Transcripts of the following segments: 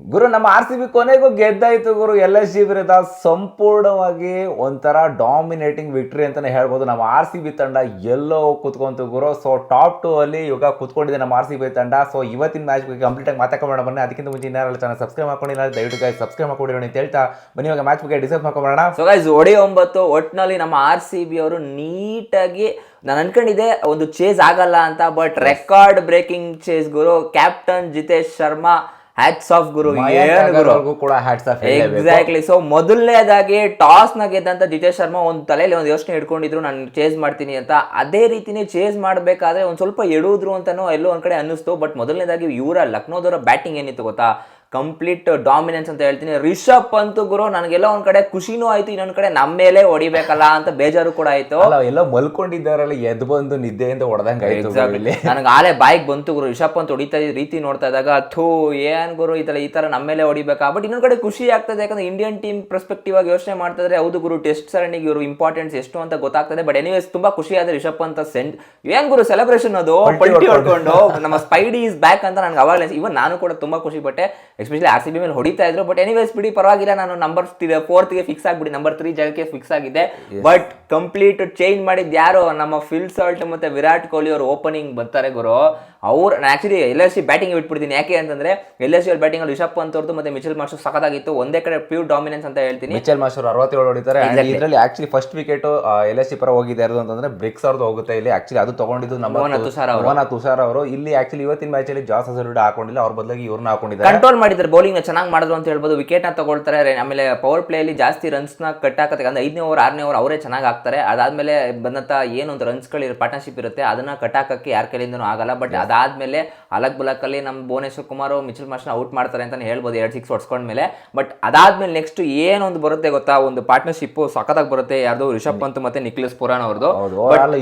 ಗುರು, ನಮ್ಮ R C B ಕೊನೆಗೂ ಗೆದ್ದಾಯಿತು ಗುರು. ಎಲ್ ಎಸ್ ಜಿ ವಿರುದ್ಧ ಸಂಪೂರ್ಣವಾಗಿ ಒಂಥರ ಡಾಮಿನೇಟಿಂಗ್ ವಿಕ್ಟ್ರಿ ಅಂತಲೇ ಹೇಳ್ಬೋದು. ನಮ್ಮ ಆರ್ ಸಿ ಬಿ ತಂಡ ಎಲ್ಲೋ ಕುತ್ಕೊಂತು ಗುರು. ಸೊ ಟಾಪ್ ಟು ಅಲ್ಲಿ ಇವಾಗ ಕುತ್ಕೊಂಡಿದೆ ನಮ್ಮ ಆರ್ ಸಿ ಬಿ ತಂಡ. ಸೊ ಇವತ್ತಿನ ಮ್ಯಾಚ್ ಬಗ್ಗೆ ಕಂಪ್ಲೀಟ್ ಆಗಿ ಮಾತಾಡ್ಕೊಂಬೋಣ ಬನ್ನಿ. ಅದಕ್ಕಿಂತ ಮುಂಚೆ ಇನ್ನಾರಲ್ಲ ಚಾನಲ್ ಸಬ್ಸ್ಕ್ರೈಬ್ ಮಾಡ್ಕೊಂಡಿಲ್ಲ ದಯವಿಟ್ಟು ಗಾಯ್ ಸಬ್ಸ್ಕ್ರೈಬ್ ಮಾಡ್ಕೊಂಡಿರೋಣ ಅಂತ ಹೇಳ್ತಾ ಬನ್ನಿ. ಇವಾಗ ಮ್ಯಾಚ್ ಬಗ್ಗೆ ಡಿಸ್ಕಸ್ ಮಾಡ್ಕೊಂಬೋಣ ಸೊ ಗೈಸ್ ಒಡಿ ಒಂಬತ್ತು ಒಟ್ಟಿನಲ್ಲಿ ನಮ್ಮ ಆರ್ ಸಿ ಬಿ ಅವರು ನೀಟಾಗಿ ನಾನು ಅನ್ಕೊಂಡಿದ್ದೆ ಒಂದು ಚೇಸ್ ಆಗಲ್ಲ ಅಂತ but record breaking chase Guru. Captain Jitesh Sharma hats off ಗುರು ಕೂಡ ಹ್ಯಾಟ್ಸ್ ಆಫ್ ಎಕ್ಸಾಕ್ಟ್ಲಿ ಸೊ ಮೊದಲನೇದಾಗಿ ಟಾಸ್ನ ಗೆದ್ದಂತ ಜಿತೇಶ್ ಶರ್ಮಾ ಒಂದು ತಲೆಯಲ್ಲಿ ಒಂದು ಯೋಚನೆ ಇಟ್ಕೊಂಡಿದ್ರು ನಾನು ಚೇಸ್ ಮಾಡ್ತೀನಿ ಅಂತ. ಅದೇ ರೀತಿನೇ ಚೇಸ್ ಮಾಡಬೇಕಾದ್ರೆ ಒಂದು ಸ್ವಲ್ಪ ಎಡುದ್ರು ಅಂತಾನೋ ಎಲ್ಲೋ ಒಂದ್ ಕಡೆ ಅನ್ನಿಸ್ತು ಬಟ್ ಮೊದಲನೇದಾಗಿ ಇವರ ಲಕ್ನೋದವರ ಬ್ಯಾಟಿಂಗ್ ಏನಿತ್ತು ಗೊತ್ತಾ? ಕಂಪ್ಲೀಟ್ ಡಾಮಿನೆನ್ಸ್ ಅಂತ ಹೇಳ್ತೀನಿ. ರಿಷಬ್ ಪಂತ್ ಗುರು ನನಗೆಲ್ಲ ಒಂದ್ ಕಡೆ ಖುಷಿನೂ ಆಯ್ತು ಇನ್ನೊಂದ್ ಕಡೆ ನಮ್ಮ ಮೇಲೆ ಹೊಡಿಬೇಕಲ್ಲ ಅಂತ ಬೇಜಾರು ಕೂಡ ಆಯ್ತು. ಎಲ್ಲ ಮಲ್ಕೊಂಡಿದ್ದಾರಲ್ಲ ಎದ್ ಬಂದು ನಿದ್ದೆಯಿಂದ ಹೊಡೆದಂಗ ನನಗೆ ಆಲೆ ಬಾಯಿಗೆ ಬಂತು ಗುರು ರಿಷಬ್ ಪಂತ್ ಹೊಡಿತಾ ಇದ್ದ ರೀತಿ ನೋಡ್ತಾ ಇದ್ದಾಗ ಥೂ ಏನ್ ಗುರು ಈ ತರ ಈ ತರ ನಮ್ಮ ಮೇಲೆ ಹೊಡಿಬೇಕಾ? ಬಟ್ ಇನ್ನೊಂದ್ ಕಡೆ ಖುಷಿ ಆಗ್ತದೆ ಯಾಕಂದ್ರೆ ಇಂಡಿಯನ್ ಟೀಮ್ ಪರ್ಸ್ಪೆಕ್ಟಿವ್ ಆಗಿ ಯೋಚನೆ ಮಾಡ್ತಾ ಇದ್ರೆ ಹೌದು ಗುರು ಟೆಸ್ಟ್ ಸರಣಿಗೆ ಇವರು ಇಂಪಾರ್ಟೆನ್ಸ್ ಎಷ್ಟು ಅಂತ ಗೊತ್ತಾಗ್ತದೆ ಬಟ್ ಎನಿವೇಸ್ ತುಂಬಾ ಖುಷಿ ಆದ್ರೆ ರಿಷಬ್ ಪಂತ್ ಸೆಂಡ್ ಏನ್ ಗುರು ಸೆಲೆಬ್ರೇಷನ್ ಅದು? ಪಲ್ಟಿ ಹೊಡ್ಕೊಂಡು. ನಮ್ಮ ಸ್ಪೈಡಿ ಇಸ್ ಬ್ಯಾಕ್ ಅಂತ ನನಗೆ ಅವಾಗಲೇ ಇವನ್ ನಾನು ಕೂಡ ತುಂಬಾ ಖುಷಿ ಪಟ್ಟೆ. ಎಸ್ಪೆಷಲಿ ಆರ್ ಸಿ ಬಿ ಮೇಲೆ ಹೊಡಿತಾ ಇದ್ರು ಬಟ್ ಎನಿವೇಸ್ ಬಿಡಿ ಪರವಾಗಿಲ್ಲ ನಾನು ನಂಬರ್ ಫೋರ್ತ್ಗೆ ಫಿಕ್ಸ್ ಆಗ್ಬಿಡಿ ನಂಬರ್ ತ್ರೀ ಜಾಗಕ್ಕೆ ಫಿಕ್ಸ್ ಆಗಿದೆ. ಬಟ್ ಕಂಪ್ಲೀಟ್ ಚೇಂಜ್ ಮಾಡಿದ್ ಯಾರು? ನಮ್ಮ ಫಿಲ್ ಸಾಲ್ಟ್ ಮತ್ತೆ ವಿರಾಟ್ ಕೊಹ್ಲಿ ಅವರು ಓಪನಿಂಗ್ ಬರ್ತಾರೆ ಗುರು. ಅವ್ರು ನಾನು actually L S C batting ಬಿಟ್ಬಿಡ್ತೀನಿ. ಯಾಕೆ ಅಂತಂದ್ರೆ ಎಲ್ ಎಸ್ ಸಿ ಬ್ಯಾಟಿಂಗ್ ಅಲ್ಲಿ ರಿಷಬ್ ಪಂತ್ ಅವ್ರದ್ದು ಮತ್ತೆ ಮಿಚಲ್ ಮಾರ್ಷಲ್ ಸಖತ್ತಾಗಿತ್ತು. ಒಂದೇ ಕಡೆ ಪ್ಯೂರ್ ಡಾಮಿನೆನ್ಸ್ ಅಂತ ಹೇಳ್ತೀನಿ. ಮಿಚಲ್ ಮಾಸ್ಟರ್ ಅರವತ್ತೇಳು ಹೊಡಿತಾರೆ. ಇದರಲ್ಲಿ actually actually first wicket L S C ಪರ ಹೋಗಿದೆ ಇರೋದು ಅಂತಂದ್ರೆ ಬ್ರಿಕ್ಸ್ ಅವ್ರದ್ದು ಹೋಗುತ್ತೆ ಇಲ್ಲಿ. ಆಕ್ಚುಲಿ ಅದು ತಗೊಂಡಿದ್ದು ನಮ್ಮ ತುಷಾರ್ ಅವರು. ತುಷಾರ್ ಅವರು. ಇಲ್ಲಿ ಆಕ್ಚುಲಿ ಇವತ್ತಿನ ಮ್ಯಾಚ್ ಅಲ್ಲಿ ಜಾಸ್ ಹಸರುಡ್ ಹಾಕೊಂಡಿಲ್ಲ. ಅವ್ರ ಬದಲಾಗಿ ಇವ್ರನ್ನ ಹಾಕೊಂಡಿದ್ದಾರೆ. ಕಂಟ್ರೋಲ್ ಮಾಡಿದ್ದಾರೆ. ಬೌಲಿಂಗ್ ಚೆನ್ನಾಗಿ ಮಾಡಿದ್ರು ಅಂತ ಹೇಳ್ಬೋದು. ವಿಕೆಟ್ನ ತಗೊಳ್ತಾರೆ. ಆಮೇಲೆ ಪವರ್ ಪ್ಲೇ ಅಲ್ಲಿ ಜಾಸ್ತಿ ರನ್ಸ್ನ ಕಟ್ ಹಾಕತ್ತೆ. ಅಂದ್ರೆ ಐದನೇ ಓವರ್ ಆರನೇ ಓವರ್ ಅವರೇ ಚೆನ್ನಾಗಿ ಹಾಕ್ತಾರೆ. ಅದಾದ್ಮೇಲೆ ಬಂದಂತ ಏನೊಂದು ರನ್ಸ್ಗಳು ಪಾರ್ಟ್ನರ್ಶಿಪ್ ಇರುತ್ತೆ. ಅದನ್ನ ಕಟ್ ಹಾಕಕ್ಕೆ ಯಾರ ಕೈಲಿಂದನೂ ಆಗಲ್ಲ. ಬಟ್ ಅದಾದ್ಮೇಲೆ ಅಲಗ್ ಬುಲಕಲ್ಲಿ ಅಲ್ಲಿ ನಮ್ಮ ಭುವನೇಶ್ವರ್ ಕುಮಾರ್ ಮಿಚಲ್ ಮಾರ್ಷನ್ ಔಟ್ ಮಾಡ್ತಾರೆ ಅಂತಾನೆ ಹೇಳ್ಬೋದು ಎರಡು ಸಿಕ್ಸ್ ಹೊಡ್ಸ್ಕೊಂಡ್ಮೇಲೆ. ಬಟ್ ಅದಾದ್ಮೇಲೆ ನೆಕ್ಸ್ಟ್ ಏನೊಂದು ಬರುತ್ತೆ ಗೊತ್ತಾ? ಒಂದು ಪಾರ್ಟ್ನರ್ಶಿಪ್ ಸಖತ್ತಾಗಿ ಬರುತ್ತೆ. ಯಾರ್ದು ರಿಷಬ್ ಪಂತ್ ಮತ್ತೆ ನಿಖಿಲಸ್ ಪುರಾನ್ ಅವ್ರದ್ದು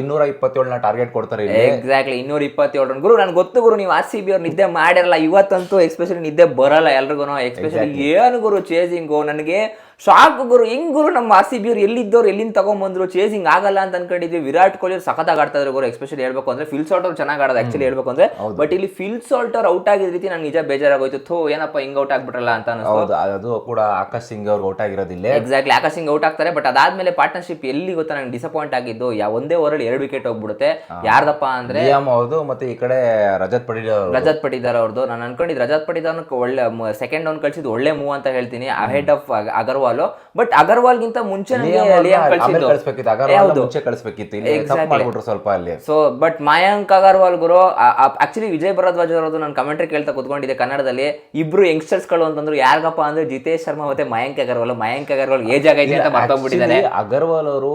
ಇನ್ನೂರ ಇಪ್ಪತ್ತೇಳನ ಟಾರ್ಗೆಟ್ ಕೊಡ್ತಾರೆ ಇಲ್ಲಿ. ಎಕ್ಸಾಕ್ಟ್ಲಿ ಇನ್ನೂರ ಇಪ್ಪತ್ತೇಳು ರನ್. ಗುರು ನನ್ಗೆ ಗೊತ್ತು ಗುರು ನೀವು ಆರ್ ಸಿ ಬಿ ಅವ್ರು ನಿದ್ದೆ ಮಾಡಿರಲ್ಲ. ಇವತ್ತಂತೂ ಎಕ್ಸ್ಪೆಷಲಿ ನಿದ್ದೆ ಬರಲ್ಲ ಎಲ್ರಿಗೂ ಎಕ್ಸ್ಪೆಷಲಿ ಏನು ಗುರು ಚೇಸಿಂಗು ನನಗೆ ಶಾಕ್ ಗುರು ಹೆಂಗ್ ಗುರು ನಮ್ಮ ಆರ್ ಸಿ ಬಿ ಅವ್ರು ಎಲ್ಲಿದ್ದವ್ರು ಎಲ್ಲಿಂದ ತಗೊಂಬಂದ್ರು ಚೇಸಿಂಗ್ ಆಗಲ್ಲ ಅಂತ ಅನ್ಕೊಂಡಿದ್ವಿ. ವಿರಾಟ್ ಕೊಹ್ಲಿ ಅವ್ರು ಸಖತ್ತಾಗಿ ಆಡ್ತಾ ಇದ್ರು ಗುರು ಎಸ್ಪೆಷಲಿ ಹೇಳ್ಬೇಕು ಅಂದ್ರೆ ಫಿಲ್ ಸಾಲ್ಟ್ ಅವ್ರು ಚೆನ್ನಾಗಿ ಆಡೋದು ಆಕ್ಚುಲಿ ಹೇಳ್ಬೇಕು ಅಂದ್ರೆ. ಬಟ್ ಇಲ್ಲಿ ಫಿಲ್ ಸಾಲ್ಟ್ ಅವ್ರು ಔಟ್ ಆಗಿದ ರೀತಿ ನಂಗೆ ನಿಜ ಬೇಜಾರಾಗೋಯ್ತು. ಥೋ ಏನಪ್ಪ ಹಿಂಗ್ ಔಟ್ ಆಗ್ಬಿಟ್ರಲ್ಲ ಅಂತ ಅನಿಸ್ತು ಅದು ಕೂಡ ಆಕಾಶ್ ಸಿಂಗ್ ಅವ್ರು ಔಟ್ ಆಗಿರೋದಿಲ್ಲ. ಎಕ್ಸಾಕ್ಟ್ಲಿ ಆಕಾಶ್ ಸಿಂಗ್ ಔಟ್ ಆಗ್ತಾರೆ ಬಟ್ ಅದಾದ್ಮೇಲೆ ಪಾರ್ಟ್ನರ್ಶಿಪ್ ಎಲ್ಲಿ ಗೊತ್ತಾ ನಂಗೆ ಡಿಸಪಾಯಿಂಟ್ ಆಗಿದ್ದು ಯಾವ ಒಂದೇ ಓವರಲ್ಲಿ ಎರಡು ವಿಕೆಟ್ ಹೋಗ್ಬಿಡುತ್ತೆ. ಯಾರ್ದಪ್ಪ ಅಂದ್ರೆ ಅವ್ರದ್ದು ಮತ್ತೆ ಈ ಕಡೆ ರಜತ್ ಪಟೇಲ್ ಅವರು ರಜತ್ ಪಟಿದಾರ್ ಅವ್ರದ್ದು ನಾನು ಅನ್ಕೊಂಡಿದ್ದು ರಜತ್ ಪಟಿದಾರ್ ಒಳ್ಳೆ ಸೆಕೆಂಡ್ ಅವ್ನ್ ಕಳ್ಸಿದ್ದು ಒಳ್ಳೆ ಮೂವ್ ಅಂತ ಹೇಳ್ತೀನಿ. ಅಹೆಡ್ ಆಫ್ ಅಗರ್ವಾಲ್ ಬಟ್ ಅಗರ್ವಾಲ್ಗಿಂತ ಮುಂಚೆ ಕಳಿಸ್ಬೇಕಿತ್ತು. ಅಗರ್ವಾಲ್ ಸ್ವಲ್ಪ ಅಲ್ಲಿ. ಸೊ ಬಟ್ ಮಯಾಂಕ್ ಅಗರ್ವಾಲ್ ಗುರು ಆಕ್ಚುಲಿ ವಿಜಯ್ ಭರದ್ವಾಜ್ ಅವರದ್ದು ನಾನು ಕಮೆಂಟ್ರಿ ಕೇಳ್ತಾ ಕುತ್ಕೊಂಡಿದ್ದೆ ಕನ್ನಡದಲ್ಲಿ. ಇಬ್ರು ಯಂಗ್ಸ್ಟರ್ಸ್ಗಳು ಅಂತಂದ್ರು ಯಾರಿಗಪ್ಪ ಅಂದ್ರೆ ಜಿತೇಶ್ ಶರ್ಮಾ ಮತ್ತೆ ಮಯಾಂಕ್ ಅಗರ್ವಾಲ್ ಮಯಾಂಕ್ ಅಗರ್ವಾಲ್ ಏಜ್ ಆಗೈತೆ ಅಂತ ಮಾತಾಡ್ಬಿಟ್ಟಿದ್ದಾರೆ ಅಗರ್ವಾಲ್ ಅವರು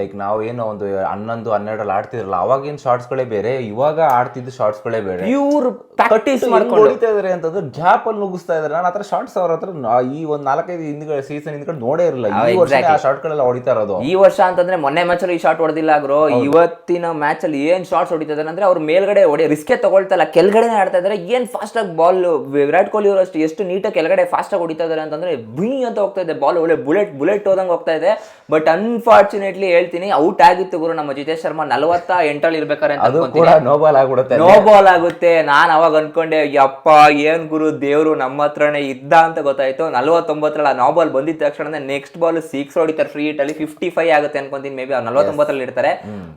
ಲೈಕ್ ನಾವು ಏನೋ ಒಂದು ಹನ್ನೊಂದು ಹನ್ನೆರಡರಲ್ಲಿ ಆಡ್ತಿದ್ರಲ್ಲ ಅವಾಗಿನ ಶಾರ್ಟ್ಸ್ ಗಳೇ ಬೇರೆ ಇವಾಗ ಆಡ್ತಿದ್ದ ಶಾರ್ಟ್ಸ್ ಗಳೇ ಬೇರೆ. ಇವ್ರು ಪ್ರಾಕ್ಟೀಸ್ ಮಾಡ್ಕೊಂಡು. ಹೊಡಿತಾ ಇದಾರೆ ಅಂತಂದ್ರೆ ಗ್ಯಾಪ್ ಅಲ್ಲಿ ನುಗ್ಗಿಸ್ತಾ ಇದಾರೆ. ನಾನು ಆತರ ಶಾರ್ಟ್ಸ್ ಅವ್ರ ಹತ್ರ ಈ ಒಂದ್ ನಾಲ್ಕೈದು ಹಿಂದ್ಗಡೆ ಸೀಸನ್ ಹಿಂದ್ಗಡೆ ನೋಡೇ ಇರಲ್ಲ. ಈ ವರ್ಷ ಆ ಶಾರ್ಟ್ ಗಳೆಲ್ಲ ಹೊಡಿತಾ ಇರೋದು. ಈ ವರ್ಷ ಅಂತಂದ್ರೆ ಮೊನ್ನೆ ಮ್ಯಾಚ್ ಅಲ್ಲಿ ಈ ಶಾರ್ಟ್ ಹೊಡೆದಿಲ್ಲ ಗುರು. ಇವತ್ತಿನ ಮ್ಯಾಚ್ ಅಲ್ಲಿ ಏನ್ ಶಾರ್ಟ್ಸ್ ಹೊಡಿತಾ ಇದಾರೆ ಅಂದ್ರೆ ಅವ್ರ ಮೇಲ್ಗಡೆ ಹೊಡಿ ರಿಸ್ಕೆ ತಗೊಳ್ತಾ ಇಲ್ಲ. ಕೆಳಗಡೆ ಆಡ್ತಾ ಇದಾರೆ. ಏನ್ ಫಾಸ್ಟ್ ಆಗಿ ಬಾಲ್ ವಿರಾಟ್ ಕೊಹ್ಲಿ ಅವರು ಅಷ್ಟು ಎಷ್ಟು ನೀಟಾಗಿ ಕೆಳಗಡೆ ಫಾಸ್ಟ್ ಆಗಿ ಹೊಡಿತಾ ಇದಾರೆ ಅಂತಂದ್ರೆ ಭುಯ್ ಅಂತ ಹೋಗ್ತಾ ಇದೆ. ಬಾಲ್ ಒಳ್ಳೆ ಬುಲೆಟ್ ಬುಲೆಟ್ ಹೋದಂಗೆ ಹೋಗ್ತಾ ಇದೆ. ಬಟ್ ಅನ್ಫಾರ್ಚುನೇಟ್ಲಿ ಹೇಳ್ತೀನಿ ಔಟ್ ಆಗಿತ್ತು ಗುರು ನಮ್ಮ ಜಿತೇಶ್ ಶರ್ಮಾ. ನಲವತ್ತ ಎಂಟಲ್ಲಿ ಇರ್ಬೇಕಾರೆ ಅದು ಕೂಡ ನೋಬಾಲ್ ಆಗ್ಬಿಡುತ್ತೆ. ನೋ ಬಾಲ್ ಆಗುತ್ತೆ. ನಾನು ಅವಾಗ ಅನ್ಕೊಂಡೆ ಯಪ್ಪ ಏನ್ ಗುರು ದೇವ್ರು ನಮ್ಮ ಹತ್ರನೇ ಇದ್ದ ಅಂತ ಗೊತ್ತಾಯ್ತು. ನಲ್ವತ್ತೊಂಬತ್ತರಲ್ಲಿ ಆ ನೋ ಬಾಲ್ ಬಂದಿದ್ದ ತಕ್ಷಣ ನೆಕ್ಸ್ಟ್ ಬಾಲ್ ಸಿಕ್ಸ್ ಹೊಡಿತಾರೆ ಫ್ರೀ ಹಿಟ್ ಅಲ್ಲಿ ಫಿಫ್ಟಿ ಫೈವ್ ಆಗುತ್ತೆ ಅನ್ಕೊಂತೀನಿ ಮೇ ಬಿ ಅವ್ರು ನಲವತ್ತೊಂಬತ್ತರಲ್ಲಿ ಇರ್ತಾರೆ.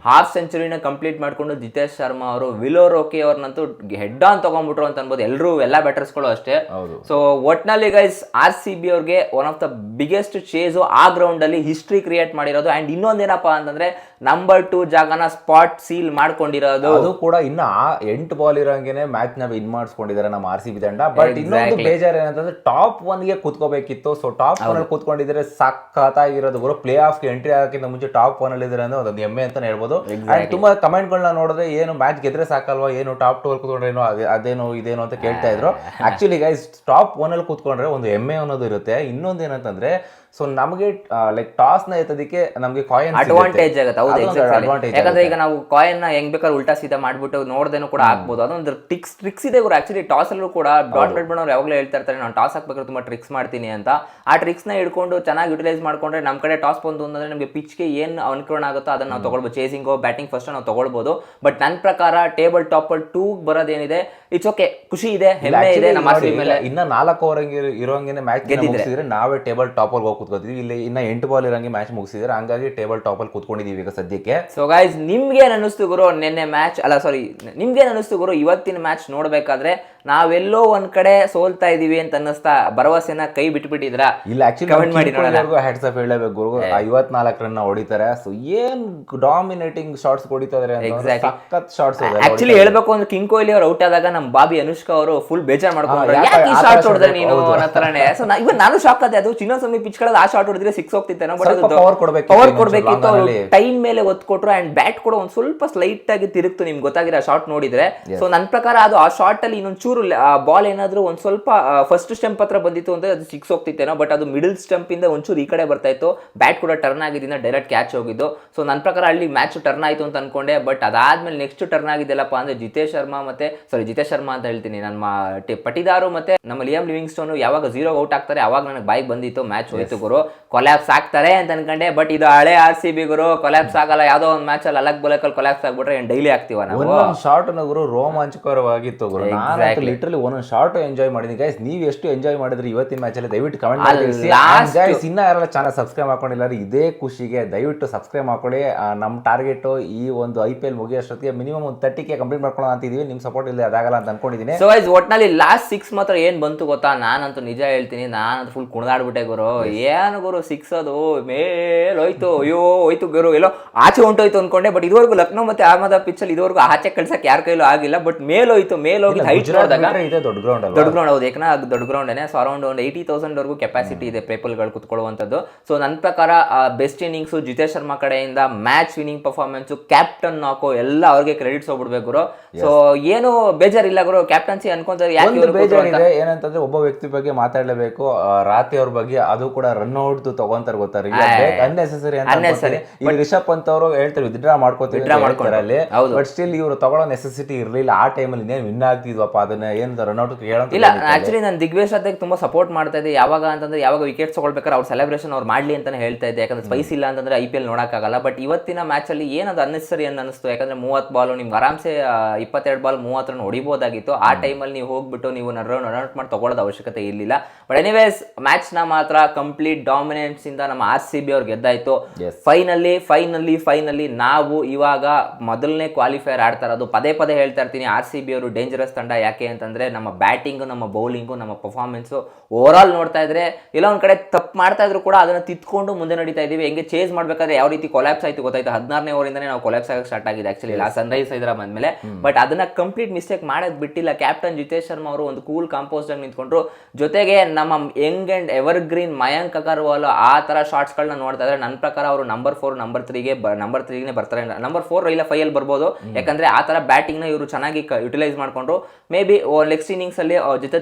ಹಾಫ್ ಸೆಂಚುರಿನ ಕಂಪ್ಲೀಟ್ ಮಾಡ್ಕೊಂಡು ಜಿತೇಶ್ ಶರ್ಮಾ ಅವರು ವಿಲೋ ರೋಕೆ ಅವ್ರನ್ನಂತೂ ಹೆಡ್ ಆನ್ ತಗೊಂಡ್ಬಿಟ್ರು ಅಂತ ಅನ್ಬೋದು. ಎಲ್ಲರೂ ಎಲ್ಲ ಬ್ಯಾಟರ್ಸ್ಗಳು ಅಷ್ಟೇ. ಸೊ ಒಟ್ನಲ್ಲಿ ಗೈಸ್ ಆರ್ ಸಿ ಬಿ ಅವ್ರಿಗೆ one of the biggest chase ಆ ಗ್ರೌಂಡ್ ಅಲ್ಲಿ ಹಿಸ್ಟ್ರಿ ಕ್ರಿಯೇಟ್ ಮಾಡಿರೋದು. ಅಂಡ್ ಇನ್ನೊಂದೇನಪ್ಪ ಅಂತಂದ್ರೆ ನಂಬರ್ ಟೂ ಜಾಗನ ಸ್ಪಾಟ್ ಸೀಲ್ ಮಾಡ್ಕೊಂಡಿರೋದು. ಅದು ಕೂಡ ಇನ್ನ ಆ ಎಂಟು ಬಾಲ್ ಇರೋಂಗೇನೆ ಮ್ಯಾಚ್ನ ವಿನ್ ಮಾಡಿಸ್ಕೊಂಡಿದ್ದಾರೆ ನಮ್ಮ ಆರ್ ಸಿ ಬಿ ತಂಡ. ಬಟ್ ಇನ್ನೊಂದು ಬೇಜಾರ್ ಏನಂತಂದ್ರೆ ಟಾಪ್ ಒನ್ಗೆ ಕುತ್ಕೋಬೇಕಿತ್ತು. ಸೊ ಟಾಪ್ ಒನ್ ಕೂತ್ಕೊಂಡಿದ್ರೆ ಸಖತ್ತಾಗಿರೋದು ಗುರು ಪ್ಲೇ ಆಫ್ ಎಂಟ್ರಿ ಆಗಕ್ಕಿಂತ ಮುಂಚೆ ಟಾಪ್ ಒನ್ ಅಲ್ಲಿ ಇದ್ರೆ ಅಂದ್ರೆ ಅದೊಂದು ಹೆಮ್ಮೆ ಅಂತಾನೆ ಹೇಳ್ಬೋದು. ಅಂಡ್ ತುಂಬಾ ಕಮೆಂಟ್ ಗಳನ್ನ ನೋಡಿದ್ರೆ ಏನು ಮ್ಯಾಚ್ ಗೆದ್ರೆ ಸಾಕಲ್ವಾ ಏನು ಟಾಪ್ ಟು ಅಲ್ಲಿ ಕೂತ್ಕೊಂಡ್ರೆ ಏನೋ ಅದೇ- ಅದೇನು ಇದೇನು ಅಂತ ಕೇಳ್ತಾ ಇದ್ರು. ಆಕ್ಚುಲಿ ಗೈಸ್ ಟಾಪ್ ಒನ್ ಅಲ್ಲಿ ಕೂತ್ಕೊಂಡ್ರೆ ಒಂದು ಹೆಮ್ಮೆ ಅನ್ನೋದು ಇರುತ್ತೆ. ಇನ್ನೊಂದು ಏನಂತಂದ್ರೆ ಸೊ ನಮಗೆ ಲೈಕ್ ಟಾಸ್ನ ಎತ್ತೋದಕ್ಕೆ ನಮಗೆ ಕಾಯಿನ್ ಅಡ್ವಾಂಟೇಜ್ ಆಗುತ್ತೆ ಹೌದು. ಅಡ್ವಾಂಟೇಜ್ ಯಾಕಂದ್ರೆ ಈಗ ನಾವು ಕಾಯಿನ್ನ ಹೆಂಗ್ ಬೇಕಾದ್ರೆ ಉಲ್ಟಾ ಸೀದಾ ಮಾಡ್ಬಿಟ್ಟು ನೋಡ್ದೇನು ಕೂಡ ಹಾಕ್ಬೋದು. ಅದೊಂದು ಟ್ರಿಕ್ಸ್ ಟ್ರಿಕ್ಸ್ ಇದೆ ಗುರು. ಆಕ್ಚುಲಿ ಟಾಸ್ ಅಲ್ಲೂ ಕೂಡ ಡಾಟ್ ಬೆಡ್ ಅವ್ರು ಯಾವಾಗಲೂ ಹೇಳ್ತಾ ಇರ್ತಾರೆ ನಾನು ಟಾಸ್ ಹಾಕ್ಬೇಕಾದ್ರೆ ತುಂಬಾ ಟ್ರಿಕ್ಸ್ ಮಾಡ್ತೀನಿ ಅಂತ. ಆ ಟ್ರಿಕ್ಸ್ನ ಹಿಡ್ಕೊಂಡು ಚೆನ್ನಾಗಿ ಯುಟಿಲೈಸ್ ಮಾಡ್ಕೊಂಡ್ರೆ ನಮ್ಮ ಕಡೆ ಟಾಸ್ ಬಂತು ಅಂದ್ರೆ ನಮಗೆ ಪಿಚ್ಗೆ ಏನ್ ಅನುಕೂಲ ಆಗುತ್ತೋ ಅದನ್ನ ನಾವು ತಗೊಳ್ಬೋದು. ಚೇಸಿಂಗು ಬ್ಯಾಟಿಂಗ್ ಫಸ್ಟ್ ನಾವು ತಗೊಳ್ಬೋದು. ಬಟ್ ನನ್ನ ಪ್ರಕಾರ ಟೇಬಲ್ ಟಾಪ್ ಅಲ್ಲಿ ಟೂ ಬರೋದೇನಿದೆ ಇಟ್ಸ್ ಓಕೆ ಖುಷಿ ಇದೆ ಹೆಮ್ಮೆ ಇದೆ ನಮ್ಮ ಆರ್ ಮೇಲೆ. ಇನ್ನ ನಾಲ್ಕು ಓವರ್ ಇರೋಂಗೆ ಮ್ಯಾಚ್ ಗೆದ್ದಿದ್ರೆ. ನಾವೇ ಟೇಬಲ್ ಟಾಪ್ ಅಲ್ಲಿ ಹೋಗಿ ಕೂತ್ಕೋತೀವಿ. ಇಲ್ಲಿ ಇನ್ನ ಎಂಟು ಬಾಲ್ ಇರೋಂಗೆ ಮ್ಯಾಚ್ ಮುಗಿಸಿದ್ರೆ ಹಂಗಾಗಿ ಟೇಬಲ್ ಟಾಪ್ ಅಲ್ಲಿ ಕೂತ್ಕೊಂಡಿದೀವಿ ಈಗ ಸದ್ಯಕ್ಕೆ. ಸೊ ಗೈಸ್ ನಿಮ್ಗೆ ಅನಿಸ್ತು ಗುರು? ನಿನ್ನೆ ಮ್ಯಾಚ್ ಅಲ್ಲ ಸಾರಿ ನಿಮ್ಗೆ ಅನಿಸ್ತು ಗುರು? ಇವತ್ತಿನ ಮ್ಯಾಚ್ ನೋಡ್ಬೇಕಾದ್ರೆ ನಾವೆಲ್ಲೋ ಒಂದ್ ಕಡೆ ಸೋಲ್ತಾ ಇದೀವಿ ಅಂತ ಅನ್ನಿಸ್ತಾ ಭರವಸೆನ ಕೈ ಬಿಟ್ಬಿಟ್ಟಿದ್ರ? ಇಲ್ಲ Comment ಮಾಡಿ. ಆಫ್ ಅಪ್ ಹೇಳಬೇಕು ಗುರು. ಐವತ್ನಾಲ್ಕು ರನ್ ಹೊಡಿತಾರೆ. ಸೊ ಏನ್ ಡಾಮಿನೇಟಿಂಗ್ ಶಾರ್ಟ್ಸ್ ಹೊಡಿತಾರೆ ಶಾಟ್ಸ್ ಆಕ್ಚುಲಿ ಹೇಳ್ಬೇಕು ಅಂದ್ರೆ ಕಿಂಗ್ ಕೊಹ್ಲಿ ಅವ್ರು ಔಟ್ ಆದಾಗ ನಮ್ ಬಾಬಿ ಅನುಷ್ಕಾ ಅವರು ಫುಲ್ ಬೇಜಾರ್ ಮಾಡ್ಕೊಂಡ್ರು ಹಾ, ಯಾಕೆ ಯಾಕೆ ಈ ಆ ಥರ shot ನೀನು ಹೌದು. ಅನ್ನೋ ತರನೇ ಸೊ ಇವನ್ ನಾನು ಶಾಕ್ ಆದೆ. ಅದು ಚಿನ್ನಸ್ವಾಮಿ ಪಿಚ್ ಕಳೆದ ಆ ಶಾರ್ಟ್ ಹೊಡೆದ್ರೆ ಸಿಕ್ಸ್ ಹೋಗ್ತಿತ್ತೇನೋ ಬಟ್ ಸ್ವಲ್ಪ power ಕೊಡ್ಬೇಕಿತ್ತು ಪವರ್ ಇನ್ನೊಂಚೂರು ಕೊಡ್ಬೇಕಿತ್ತು. long ಅಲ್ಲಿ. ಟೈಮ್ ಮೇಲೆ ಒತ್ತು ಕೊಟ್ರು ಅಂಡ್ ಬ್ಯಾಟ್ ಕೂಡ ಒಂದ್ ಸ್ವಲ್ಪ ಸ್ಲೈಟ್ ಆಗಿ ತಿರುಗ್ತು ನಿಮ್ಗೆ ಗೊತ್ತಾಗಿರೋ ಶಾಟ್ ನೋಡಿದ್ರೆ. ಸೊ ನನ್ನ ಪ್ರಕಾರ ಅದು ಆ ಶಾರ್ಟ್ ಅಲ್ಲಿ ಇನ್ನೊಂದ್ ಚೂರು ಬಾಲ್ ಏನಾದ್ರು ಒಂದ್ ಸ್ವಲ್ಪ ಫಸ್ಟ್ ಸ್ಟೆಂಪ್ ಹತ್ರ ಬಂದಿತ್ತು ಅಂದ್ರೆ ಅದು ಸಿಕ್ಸ್ ಹೋಗ್ತಿತ್ತೇನೋ ಬಟ್ ಅದು ಮಿಡಲ್ ಸ್ಟಂಪ್ ಇಂದ ಒಂಚೂರು ಈ ಕಡೆ ಬರ್ತಾ ಇತ್ತು. ಬ್ಯಾಟ್ ಕೂಡ ಟರ್ನ್ ಆಗಿದ್ದಿಂದ ಡೈರೆಕ್ಟ್ ಕ್ಯಾಚ್ ಹೋಗಿದ್ದು. ಸೊ ನನ್ನ ಪ್ರಕಾರ ಅಲ್ಲಿ ಮ್ಯಾಚ್ ಟರ್ನ್ ಆಯ್ತು ಅಂತ ಅನ್ಕೊಂಡೆ ಬಟ್ ಅದಾದ್ಮೇಲೆ ನೆಕ್ಸ್ಟ್ ಟರ್ನ್ ಆಗಿದ್ದೆಲ್ಲಪ್ಪ ಅಂದ್ರೆ ಜಿತೇಶ್ ಶರ್ಮಾ ಮತ್ತೆ ಸಾರಿ ಜಿತೇಶ್ ಶರ್ಮಾ ಅಂತ ಹೇಳ್ತೀನಿ. ನಮ್ಮ ಪಟಿದಾರು ಮತ್ತೆ ನಮ್ಮ ಲಿಯಮ್ ಲಿವಿಂಗ್ ಸ್ಟೋನ್ ಯಾವಾಗ ಝೀರೋ ಔಟ್ ಆಗ್ತಾರೆ ಅವಾಗ ನನಗೆ ಬೈಕ್ ಬಂದಿತ್ತು ಮ್ಯಾಚ್ ಹೋಯ್ತು ಗುರು. ಕೊಲ್ಯಾಪ್ಸ್ ಆಗ್ತಾರೆ ಅಂತ ಅನ್ಕೊಂಡೆ ಬಟ್ ಇದು ಹಳೆ ಆರ್ ಸಿ ಬಿ ಗುರು ಕೊಲ್ಯಾಪ್ಸ್ ಆಗಲ್ಲ ಯಾವ್ದೋ ಒಂದು ಮ್ಯಾಚ್ ಅಲ್ಲಿ ಅಲಗ್ ಬಲಕಲ್ಲಿ ಕೊಲ್ಯಾಪ್ಸ್ ಆಗ್ಬಿಟ್ರೆ ಏನ್ ಡೈಲಿ ಆಗ್ತೀವ ನಾವು? ಶಾರ್ಟ್ ಗುರು ರೋಮಾಂಚಕರವಾಗಿತ್ತು ಗುರು. ನಾನು. ಲಿಟ್ರಲಿ ಒಂದೊಂದು ಶಾರ್ಟ್ ಎಂಜಾಯ್ ಮಾಡಿದ್ದೀನಿ. ಗೈಸ್ ನೀವು ಎಷ್ಟು ಎಂಜಾಯ್ ಮಾಡಿದ್ರಿ ಇವತ್ತಿನ ಮ್ಯಾಚ್ ಅಲ್ಲಿ ದಯವಿಟ್ಟು ಕಮೆಂಟ್ ಗೈಸ್ ಇನ್ನ ಯಾರೆಲ್ಲ ಚಾನಲ್ ಸಬ್ಸ್ಕ್ರೈಬ್ ಮಾಡ್ಕೊಂಡಿಲ್ಲ ಇದೇ ಖುಷಿಗೆ ದಯವಿಟ್ಟು ಸಬ್ಸ್ಕ್ರೈಬ್ ಮಾಡ್ಕೊಳ್ಳಿ. ನಮ್ಮ ಟಾರ್ಗೆಟ್ ಈ ಒಂದು ಐ ಪಿ ಎಲ್ ಮುಗಿಯೋಷ್ಟೊತ್ತಿಗೆ ಮಿನಿಮಮ್ ಒಂದು ತರ್ಟಿ ಕೆ ಕಂಪ್ಲೀಟ್ ಮಾಡ್ಕೊಳ್ಳೋ ಅಂತಿದ್ದೀವಿ ನಿಮ್ ಸಪೋರ್ಟ್ ಇಲ್ಲ ಅದಾಗಲ್ಲ ಅಂತ ಅನ್ಕೊಂಡಿದ್ದೀನಿ ಸೊ ವೈಸ್ ಒಟ್ನಲ್ಲಿ ಲಾಸ್ಟ್ ಸಿಕ್ಸ್ ಮಾತ್ರ ಏನ್ ಬಂತು ಗೊತ್ತಾ? ನಾನಂತೂ ನಿಜ ಹೇಳ್ತೀನಿ ನಾನಂತೂ ಫುಲ್ ಕುಣಿದಾಡ್ಬಿಟ್ಟೆ ಗುರು. ಏನು ಗುರು ಸಿಕ್ಸ್ ಅದು? ಮೇಲ್ ಹೋಯ್ತು ಅಯ್ಯೋ ಹೋಯ್ತು ಗುರು. ಎಲ್ಲೋ ಆಚೆ ಹೊಂಟೋಯ್ತು ಅನ್ಕೊಂಡೆ ಬಟ್ ಇದುವರೆಗೂ ಲಕ್ನೋ ಮತ್ತೆ ಅಹಮದಾಬಾದ್ ಪಿಚ್ ಅಲ್ಲಿ ಇದುವರೆಗೂ ಆಚೆ ಕಳ್ಸಕ್ ಯಾರ ಕೈಲೂ ಆಗಿಲ್ಲ ಬಟ್ ಮೇಲ್ ಹೋಯ್ತು ಮೇಲ್ ಹೋಗಿ ಹೈಟ್ ನೋಡಿದಾಗ ಇದೆ ದೊಡ್ಡ ಗ್ರೌಂಡ್ ದೊಡ್ಡ ಗ್ರೌಂಡ್ ಹೌದು. ಯಾಕಂದ್ರೆ ಅದು ದೊಡ್ಡ ಗ್ರೌಂಡೇನೆ ಸೊ ಅರೌಂಡ್ ಒಂದು ಏಯ್ಟಿ ತೌಸಂಡ್ ವರೆಗೂ ಕೆಪಾಸಿಟಿ ಇದೆ ಪೇಪಲ್ಗಳು ಕುತ್ಕೊಳ್ಳುವಂಥದ್ದು ಸೊ ನನ್ನ ಪ್ರಕಾರ ಬೆಸ್ಟ್ ಇನ್ನಿಂಗ್ಸು ಜಿತೇಶ್ ಶರ್ಮಾ ಕಡೆಯಿಂದ ಮ್ಯಾಚ್ ವಿನಿಂಗ್ ಪರ್ಫಾರ್ಮೆನ್ಸು ಕ್ಯಾಪ್ಟನ್ ನಾಕೋ ಎಲ್ಲ ಅವ್ರಿಗೆ ಕ್ರೆಡಿಟ್ಸ್ ಹೋಗ್ಬಿಡ್ಬೇಕು ಗುರು. ಸೊ ಏನು ಬೇಜಾರಿಲ್ಲ ಗುರು ಕ್ಯಾಪ್ಟನ್ಸಿ ಅನ್ಕೊಂತಾರೆ ಯಾಕೆ ಒಂದು ಇವ್ರು ಕೊಟ್ರು ಅಂತ. ಬೇಜಾರಿದೆ ಏನಂತಂದ್ರೆ ಒಬ್ಬ ವ್ಯಕ್ತಿ ಬಗ್ಗೆ ಮಾತಾಡಲೇಬೇಕು. ಆ, ರಾತಿ ಅವ್ರ ಬಗ್ಗೆ ಅದು ಕೂಡ ರನ್ ಔಟ್ ತಗೊಂತಾರೆ ಗೊತ್ತಾರೆ ಅನ್ನೆಸೆಸರಿ ಅಂತ Unnecessary. ಅನ್ಕೊತೀನಿ. ಇಲ್ಲಿ ರಿಷಬ್ ಪಂತ್ ಅವರು ಹೇಳ್ತಾರೆ ವಿತ್ಡ್ರಾ ಮಾಡ್ಕೋತೀವಿ Withdraw. ಅಲ್ಲಿ. ಹೌದು. ಬಟ್ ಸ್ಟಿಲ್ ಇವರು ತಗೊಳ್ಳೋ ನೆಸೆಸಿಟಿ ಇರಲಿಲ್ಲ. ಆ ಟೈಮಲ್ಲಿ ಇನ್ನೇನು ವಿನ್ ಆಗ್ತಿದ್ವಪ್ಪ? ಅದನ್ನ ಏನ್ ರನ್ ಔಟ್ ಹೇಳೋ ಇಲ್ಲ ಆಕ್ಚುಲಿ ನಾನು ದಿಗ್ವೇಶ್ ಅದಕ್ಕೆ ತುಂಬಾ ಸಪೋರ್ಟ್ ಮಾಡ್ತಾ ಇದ್ದೆ. ಯಾವಾಗ ಅಂತಂದ್ರೆ ಯಾವಾಗ ವಿಕೆಟ್ ತಗೊಳ್ಬೇಕಾದ್ರೆ ಅವ್ರು ಸೆಲೆಬ್ರೇಷನ್ ಅವ್ರು ಮಾಡ್ಲಿ ಅಂತಾನೆ ಹೇಳ್ತಾ ಇದ್ದೆ. ಯಾಕಂದ್ರೆ ಸ್ಪೈಸ್ ಇಲ್ಲ ಅಂತಂದ್ರೆ ಐ ಪಿ ಎಲ್ ನೋಡಕ್ಕಾಗಲ್ಲ. ಬಟ್ ಇವತ್ತಿನ ಮ್ಯಾಚ್ ಅಲ್ಲಿ ಏನದು ಅನ್ನೆಸರಿ ಅಂತ ಅನಿಸ್ತು ಯಾಕಂದ್ರೆ ಮೂವತ್ತು ಬಾಲ್ ನಿಮ್ಗೆ ಆರಾಮ್ಸೆ ಇಪ್ಪತ್ತೆರಡು ಬಾಲ್ ಮೂವತ್ತು ರನ್ ಹೊಡಿಬೋದಾಗಿತ್ತು ಆ ಟೈಮಲ್ಲಿ ನೀವು ಹೋಗ್ಬಿಟ್ಟು ನೀವು ರನ್ ರನ್ ಔಟ್ ಮಾಡಿ ತಗೊಳ್ಳೋದು ಅವಶ್ಯಕತೆ ಇರಲಿಲ್ಲ. ಬಟ್ ಎನಿವೇಸ್ ಮ್ಯಾಚ್ನ ಮಾತ್ರ ಕಂಪ್ಲೀಟ್ ಡಾಮಿನೆನ್ಸ್ ಇಂದ ನಮ್ಮ ಆರ್ ಸಿ ಬಿ ಅವ್ರು ಗೆದ್ದಾಯ್ತು. ಫೈನಲ್ಲಿ ಫೈನಲ್ಲಿ ಫೈನಲ್ಲಿ ನಾವು ಇವಾಗ ಮೊದಲನೇ ಕ್ವಾಲಿಫೈಯರ್ ಆಡ್ತಾರೆ ಅದು ಪದೇ ಪದೇ ಹೇಳ್ತಾ ಇರ್ತೀನಿ ಆರ್ ಸಿ ಬಿ ಅವರು ಡೇಂಜರಸ್ ತಂಡ ಯಾಕೆ ಅಂತಂದ್ರೆ ನಮ್ಮ ಬ್ಯಾಟಿಂಗು ನಮ್ಮ ಬೌಲಿಂಗು ನಮ್ಮ ಪರ್ಫಾರ್ಮೆನ್ಸು ಓವರ್ ಆಲ್ ನೋಡ್ತಾ ಇದ್ರೆ ಎಲ್ಲ ಒಂದ್ ಕಡೆ ತಪ್ಪು ಮಾಡ್ತಾ ಇದ್ರು ಕೂಡ ಅದನ್ನ ತಿತ್ಕೊಂಡು ಮುಂದೆ ನಡೀತಾ ಇದೀವಿ. ಹೆಂಗೆ ಚೇಸ್ ಮಾಡ್ಬೇಕಾದ್ರೆ ಯಾವ ರೀತಿ ಕೊಲಾಪ್ಸ್ ಆಯ್ತು ಗೊತ್ತಾಯ್ತು. ಹದಿನಾರನೇ ಓವರಿಂದನೇ ನಾವು ಕೊಲಾಪ್ಸ್ ಆಗಕ್ಕೆ ಸ್ಟಾರ್ಟ್ ಆಗಿದೆ ಆಕ್ಚುಲಿ ಸನ್ ರೈಸ್ ಹೈದರಾಬಾದ್ ಮೇಲೆ. ಬಟ್ ಅದನ್ನ ಕಂಪ್ಲೀಟ್ ಮಿಸ್ಟೇಕ್ ಮಾಡೋದ್ ಬಿಟ್ಟಿಲ್ಲ. ಕ್ಯಾಪ್ಟನ್ ಜಿತೇಶ್ ಶರ್ಮಾ ಅವರು ಒಂದು ಕೂಲ್ ಕಾಂಪೋಸ್ಟಾಗಿ ನಿಂತ್ಕೊಂಡ್ರು. ಜೊತೆಗೆ ನಮ್ಮ young and evergreen Mayank Agarwal ಆ ತರ ಶಾರ್ಟ್ಸ್ ಗಳನ್ನ ನೋಡ್ತಾ ಇದ್ರೆ ನನ್ನ ಪ್ರಕಾರ ಅವರು ನಂಬರ್ ಫೋರ್ ನಂಬರ್ ತ್ರೀಗೆ ನಂಬರ್ ತ್ರೀಗೆ ಬರ್ತಾರೆ. ನಂಬರ್ ಫೋರ್ ಇಲ್ಲ ಫೈಯಲ್ಲಿ ಅಲ್ಲಿ ಬರ್ಬೋದು. ಯಾಕಂದ್ರೆ ಆ ತರ ಬ್ಯಾಟಿಂಗ್ನ ಇವರು ಚೆನ್ನಾಗಿ ಯುಟಿಲೈಸ್ ಮಾಡಿಕೊಂಡ್ರು. ಮೇ ಬಿ ನೆಕ್ಸ್ಟ್ ಇನ್ನಿಂಗ್ಸಲ್ಲಿ ಜೊತೆ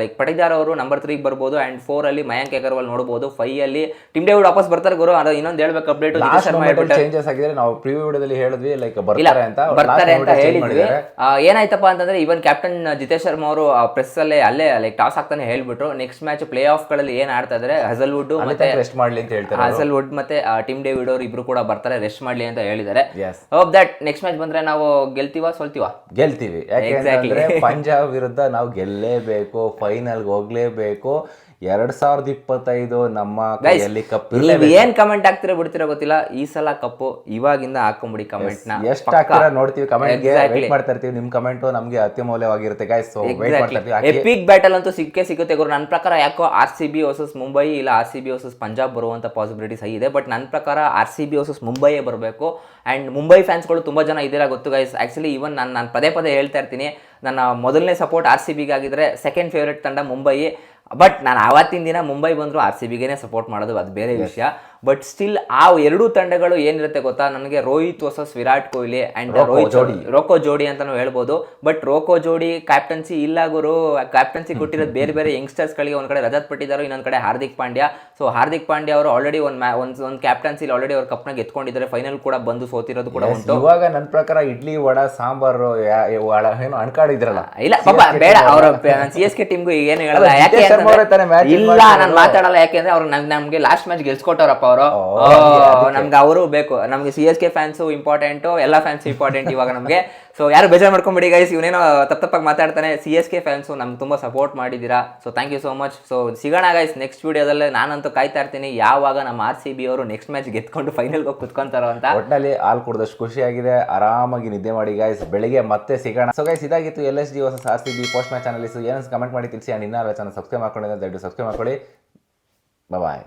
ಲೈಕ್ ಪಟಿದಾರ್ ಅವರು ನಂಬರ್ ತ್ರೀಗೆ ಬರ್ಬೋದು ಅಂಡ್ ಫೋರ್ ಅಲ್ಲಿ ಮಯಾಂಕ್ ಅಗರ್ವಾಲ್ ನೋಡಬಹುದು ಫೈಯಲ್ಲಿ ಅಲ್ಲಿ ಟಿಮ್ ಡೇವಿಡ್ ವಾಪಸ್ ಬರ್ತಾರೆ ಗುರು. ಅದು ಇನ್ನೊಂದು ಹೇಳ್ಬೇಕು ಅಪ್ಡೇಟ್ ಚೇಂಜಸ್ ಆಗಿದೆ ನಾವು ಪ್ರಿವ್ಯೂ ವಿಡಿಯೋದಲ್ಲಿ ಹೇಳಿದ್ವಿ ಲೈಕ್ ಬರ್ತಾರೆ ಅಂತ. ಬರ್ತಾರೆ ಅಂತ ಹೇಳಿದ್ವಿ. ಏನಾಯ್ತಪ್ಪ ಅಂತಂದ್ರೆ ಇವನ್ ಕ್ಯಾಪ್ಟನ್ ಜಿತೇಶ್ ಶರ್ಮಾ ಅವರು ಪ್ರೆಸ್ ಅಲ್ಲೇ ಅಲ್ಲೇ ಲೈಕ್ ಟಾಸ್ ಆಗ್ತಾನೆ ಹೇಳ್ಬಿಟ್ರು. ನೆಕ್ಸ್ಟ್ ಮ್ಯಾಚ್ ಪ್ಲೇ ಆಫ್ಗಳಲ್ಲಿ ಏನ್ ಆಡ್ತಾ ಇದ್ರೆ ಹಸಲ್ವುಡ್ ಮತ್ತೆ ರೆಸ್ಟ್ ಮಾಡ್ಲಿ ಅಂತ ಹೇಳ್ತಾರೆ ಹಸಲ್ವುಡ್ ಮತ್ತೆ ಟಿಮ್ ಡೇವಿಡ್ ಅವರು ಇಬ್ರು ಕೂಡ ಬರ್ತಾರೆ ರೆಸ್ಟ್ ಮಾಡ್ಲಿ ಅಂತ ಹೇಳಿದ್ದಾರೆ. ಹೋಪ್ ದಟ್ ನೆಕ್ಸ್ಟ್ ಮ್ಯಾಚ್ ಬಂದ್ರೆ ನಾವು ಗೆಲ್ತೀವ ಸೋಲ್ತೀವಾ? ಗೆಲ್ತೀವಿ. ಪಂಜಾಬ್ ವಿರುದ್ಧ ನಾವು ಗೆಲ್ಲೇಬೇಕು ಫೈನಲ್ ಹೋಗ್ಲೇಬೇಕು. ಎರಡ್ ಸಾವಿರದ ಇಪ್ಪತ್ತೈದು ನಮ್ಮ ಕೈಯಲ್ಲಿ ಕಪ್ ನೀವ್ ಏನ್ ಕಮೆಂಟ್ ಹಾಕ್ತಿರೋ ಬಿಡ್ತಿರೋ ಗೊತ್ತಿಲ್ಲ. ಈ ಸಲ ಕಪ್ಪು ಇವಾಗಿಂದ ಹಾಕೊಂಬಿಡಿ ಕಮೆಂಟ್ನ. ಎಷ್ಟು ಹಾಕ್ತೀರಾ ನೋಡ್ತೀವಿ ಕಮೆಂಟ್. ವೇಟ್ ಮಾಡ್ತಾ ಇರ್ತೀವಿ. ನಿಮ್ ಕಮೆಂಟ್ ನಮ್ಗೆ ಅತ್ಯಮೂಲ್ಯವಾಗಿರುತ್ತೆ ಗೈಸ್ ಸೊ ವೇಟ್ ಮಾಡ್ತಾ ಇರ್ತೀವಿ. ಎಪಿಕ್ ಬ್ಯಾಟಲ್ ಅಂತೂ ಸಿಕ್ಕೇ ಸಿಗುತ್ತೆ ಗುರು. ನನ್ನ ಪ್ರಕಾರ ಯಾಕೋ R C B versus Mumbai ಇಲ್ಲ R C B versus Punjab ಬರುವಂಥ ಪಾಸಿಬಿಲಿಟೀಸ್ ಇದೆ. ಬಟ್ ನನ್ನ ಪ್ರಕಾರ ಆರ್ ಸಿ ಬಿ ವರ್ಸಸ್ ಮುಂಬೈಯೇ ಬರಬೇಕು. ಅಂಡ್ ಮುಂಬೈ ಫ್ಯಾನ್ಸ್ಗಳು ತುಂಬಾ ಜನ ಇದ್ದೀರಾ ಗೊತ್ತು ಗೈಸ್ ಆಕ್ಚುಲಿ ಈವನ್ ನಾನು ನಾನು ಪದೇ ಪದೇ ಹೇಳ್ತಾ ಇರ್ತೀನಿ. ನನ್ನ ಮೊದಲನೇ ಸಪೋರ್ಟ್ ಆರ್ ಸಿ ಬಿಗಾಗಿದ್ದರೆ ಸೆಕೆಂಡ್ ಫೇವ್ರೇಟ್ ತಂಡ ಮುಂಬೈ ಬಟ್ ನಾನು ಆವತ್ತಿನ ದಿನ ಮುಂಬೈ ಬಂದರೂ ಆರ್ ಸಿ ಬಿಗೇನೆ ಸಪೋರ್ಟ್ ಮಾಡೋದು ಅದು ಬೇರೆ ವಿಷಯ. ಬಟ್ ಸ್ಟಿಲ್ ಆ ಎರಡೂ ತಂಡಗಳು ಏನಿರುತ್ತೆ ಗೊತ್ತಾ? ನನಗೆ ರೋಹಿತ್ ವರ್ಸಸ್ ವಿರಾಟ್ ಕೊಹ್ಲಿ ಅಂಡ್ ರೋಹಿತ್ ಜೋಡಿ. ರೋಕೋ ಜೋಡಿ ಅಂತಾನು ಹೇಳ್ಬೋದು. ಬಟ್ ರೋಕೋ ಜೋಡಿ ಕ್ಯಾಪ್ಟನ್ಸಿ ಇಲ್ಲ ಗುರು. ಕ್ಯಾಪ್ಟನ್ಸಿ ಕೊಟ್ಟಿರೋದು ಬೇರೆ ಬೇರೆ ಯಂಗ್ಸ್ಟರ್ಸ್ ಗಳಿಗೆ ಒಂದ್ ಕಡೆ ರಜತ್ ಪಟ್ಟಿದ್ದಾರೆ ಇನ್ನೊಂದ್ ಕಡೆ ಹಾರ್ದಿಕ್ ಪಾಂಡ್ಯ. ಸೊ ಹಾರ್ದಿಕ್ ಪಾಂಡ್ಯ ಅವರು ಆಲ್ರೆಡಿ ಒಂದ್ ಮ್ಯಾ ಒಂದ್ ಒಂದು ಕ್ಯಾಪ್ಟನ್ಸಿ ಆಲ್ರೆಡಿ ಅವ್ರ ಕಪ್ನಾಗ ಎತ್ಕೊಂಡಿದ್ದಾರೆ ಫೈನಲ್ ಕೂಡ ಬಂದು ಸೋತಿರೋದು ಕೂಡ ಉಂಟು. ಇವಾಗ ನನ್ನ ಪ್ರಕಾರ ಇಡ್ಲಿ ವಡ ಸಾಂಬಾರು ಏನು ಅನ್ಕಾಡಿದ್ರಲ್ಲ. ಇಲ್ಲ ಪಾಪ ಬೇಡ ಅವರ. ಸಿ ಎಸ್ ಕೆ ಟೀಮ್ಗೂ ಏನು ಹೇಳಲ್ಲ. ಯಾಕೆ ಇಲ್ಲ. ನಾನು ಮಾತಾಡಲ್ಲ. ಯಾಕೆಂದ್ರೆ ಅವ್ರು ನಮ್ ನಮ್ಗೆ ಲಾಸ್ಟ್ ಮ್ಯಾಚ್ ಗೆಲ್ಸ್ಕೊಟ್ಟವ್ರಪ್ಪ ಅವರು. ನಮ್ಗೆ ಅವರು ಬೇಕು. ನಮ್ಗೆ C S K fans important ಎಲ್ಲ ಫ್ಯಾನ್ಸ್ ಇಂಪಾರ್ಟೆಂಟ್ ಇವಾಗ ನಮಗೆ. ಸೊ ಯಾರು ಬೇಜಾರು ಮಾಡ್ಕೊಂಬಿಡಿ ಗೈಸ್ ಇವನೇನೋ ತಪ್ಪ ತಪ್ಪಾಗಿ ಮಾತಾಡ್ತಾನೆ. ಸಿ ಎಸ್ ಕೆ ಫ್ಯಾನ್ಸು ನಮ್ಗೆ ತುಂಬ ಸಪೋರ್ಟ್ ಮಾಡಿದ್ದೀರಾ so thank you so much so ಸಿಗೋಣ ಗೈಸ್ ನೆಕ್ಸ್ಟ್ ವೀಡಿಯೋದಲ್ಲಿ ನಾನಂತೂ ಕಾಯ್ತಾ ಇರ್ತೀನಿ. ಯಾವಾಗ ನಮ್ಮ ಆರ್ ಸಿ ಬಿ ಅವರು ನೆಕ್ಸ್ಟ್ ಮ್ಯಾಚ್ ಗೆದ್ಕೊಂಡು ಫೈನಲ್ಗೆ ಹೋಗಿ ಕುತ್ಕೊಂತಾರೋ ಅಂತ. ಒಟ್ಟಿನಲ್ಲಿ ಹಾಲು ಕುಡ್ದಷ್ಟು ಖುಷಿಯಾಗಿದೆ ಆರಾಮಾಗಿ ನಿದ್ದೆ ಮಾಡಿ ಗೈಸ್ ಬೆಳಿಗ್ಗೆ ಮತ್ತೆ ಸಿಗೋಣ. ಸೊ ಗೈಸ್ ಇದಾಗಿತ್ತು ಎಲ್ ಎಸ್ ಜಿ ಹೊಸ R C B post match analysis ಏನಂತ ಕಮೆಂಟ್ ಮಾಡಿ ತಿಳಿಸಿ. ಆ್ಯಂಡ್ ಇನ್ನೂ ಚಾನಲ್ ಸಬ್ಸ್ಕ್ರೈಬ್ ಮಾಡ್ಕೊಂಡಿದ್ದೆ ದಯವಿಟ್ಟು ಸಬ್ಸ್ಕ್ರೈಬ್ ಮಾಡ್ಕೊಳ್ಳಿ. ಬಾಯ್